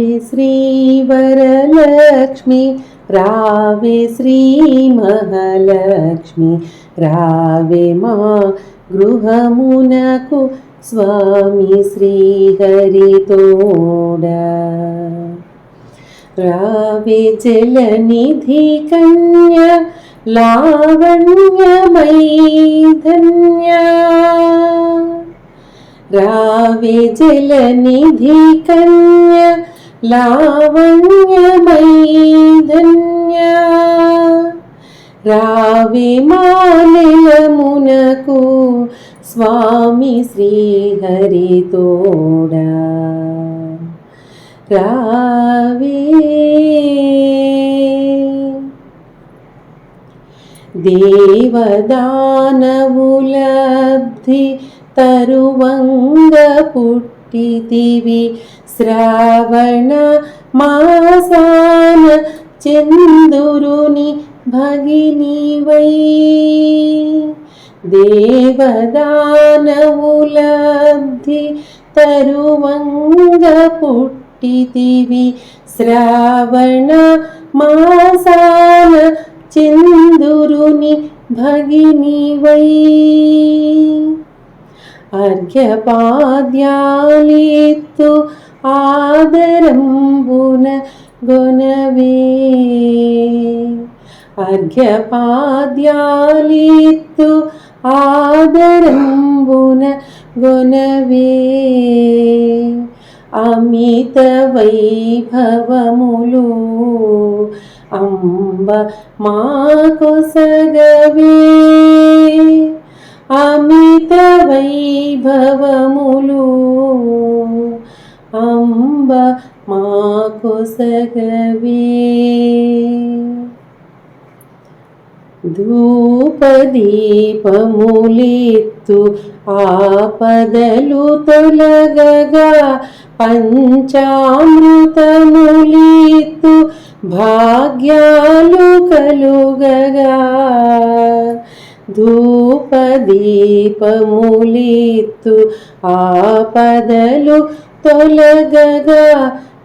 రావే శ్రీ వరలక్ష్మి రావే శ్రీ మహాలక్ష్మి రావే మా గృహమునకు స్వామి శ్రీహరితోడా. రావే జలనిధి కన్య లావణ్యమై ధన్యా రావే జలనిధి కన్య లావణ్యమైధన్య రావి రావే మాలయమునకు స్వామి శ్రీహరితోడా రావే దేవదానవులబ్ధి తరువంగ పుట్టితివి శ్రావణ మాసాన చందురుని భగినివై. దేవదానవులబ్ధి తరువంగ పుట్టితివి. శ్రావణ మాసాన చందురుని భగినివై. అర్ఘ్యపాద్యాలిత్తు ఆదరంబున గొనవే అర్ఘ్యపాద్యాలిత్తు ఆదరంబున గొనవే అమిత వైభవములు అంబ మా కొసగవే అమిత వైభవములు కొసగవే ధూపదీపములిత్తు ఆపదలు తొలగగా పంచామృతములిత్తు భాగ్యాలు కలుగగా. ధూపదీపములిత్తు ఆపదలు తొలగగా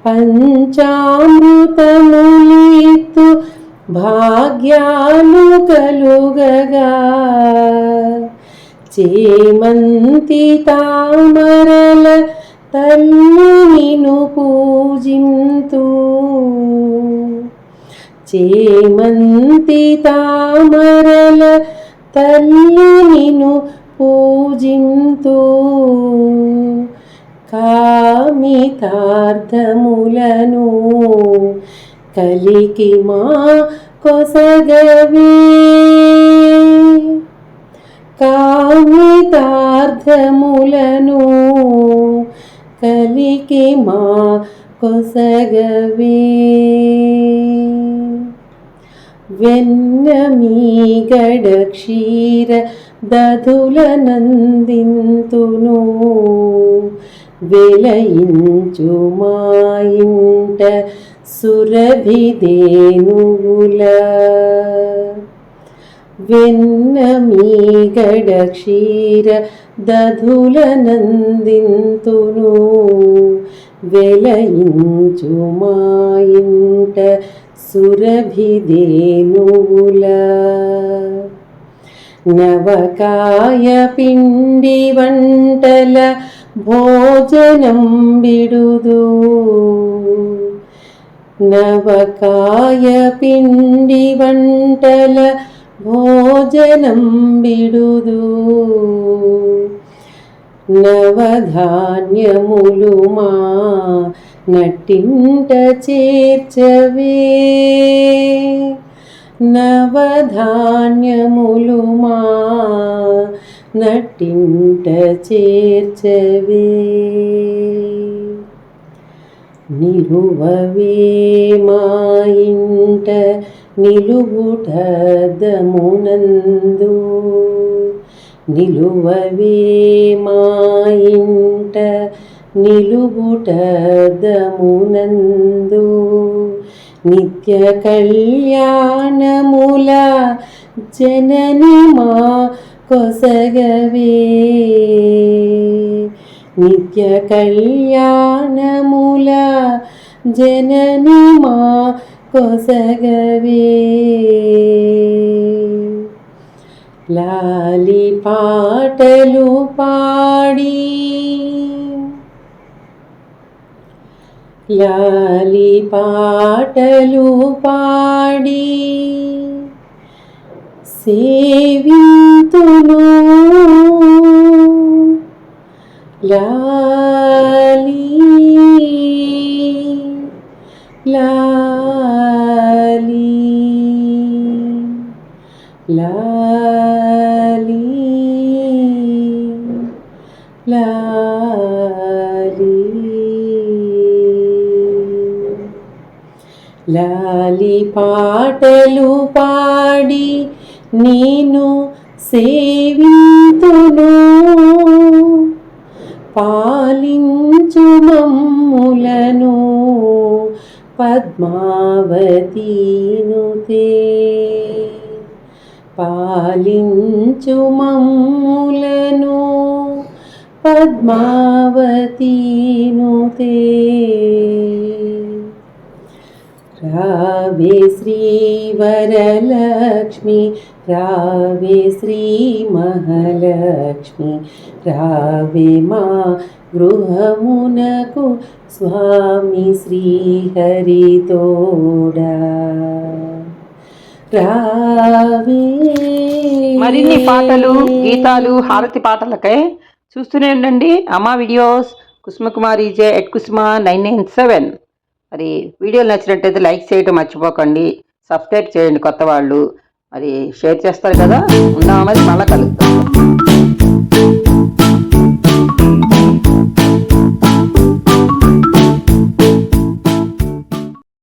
పంచామృతములిత్తు భాగ్యాలు కలుగగా. చేమంతి తామరల తల్లిను పూజింతు. చేమంతి తామరల తల్లిను పూజింతు. కామితార్థములను కలికి మా కొసగవే. కామితార్థములను కలికి మా కొసగవే. వెన్న మీగడ క్షీర దధుల నందింతును వెలయించు మా ఇంట సురభిదేనువుల. వెన్న మీగడ క్షీర దధుల నందింతును. వెలయించు మా ఇంట సురభిదేనువుల. నవకాయ పిండి వంటల భోజనం విడుదు. నవకాయ పిండి వంటల భోజనం విడుదు. నవధాన్యములు మా నటింట చేర్చవే. నవధాన్యములు మా నటింట చేర్చవే. నిలువవే మా ఇంట నిలువుటదమునందు నిలువవే మా ఇంట నిలువుటదమునందు నిత్య కళ్యాణముల జనని మా కొసగవే. నిత్య కళ్యాణముల జనని మా కొసగవే. లాలి పాటలు పాడి. లాలి పాటలు పాడి. సేవింతును. లాలి లాలి లాలి లాలి. లాలి పాటలు పాడి నేను సేవింతును. పాలించు మమ్ములను పద్మావతీనుతే. పాలించు మమ్ములను పద్మావతీనుతే. రావే శ్రీవరలక్ష్మి రావే శ్రీ మహాలక్ష్మి రావే మా గృహమునకు స్వామి శ్రీహరితోడా. రావే మరిన్ని పాటలు గీతాలు హారతి పాటలకై చూస్తూనే ఉండండి అమ్మా videos Kusumakumari J at Kusuma nine nine seven. మరి వీడియోలు నచ్చినట్టయితే లైక్ చేయడం మర్చిపోకండి సబ్స్క్రైబ్ చేయండి కొత్త వాళ్ళు. మరి షేర్ చేస్తారు కదా? ఉందామా మరి మళ్ళీ కలుద్దాం.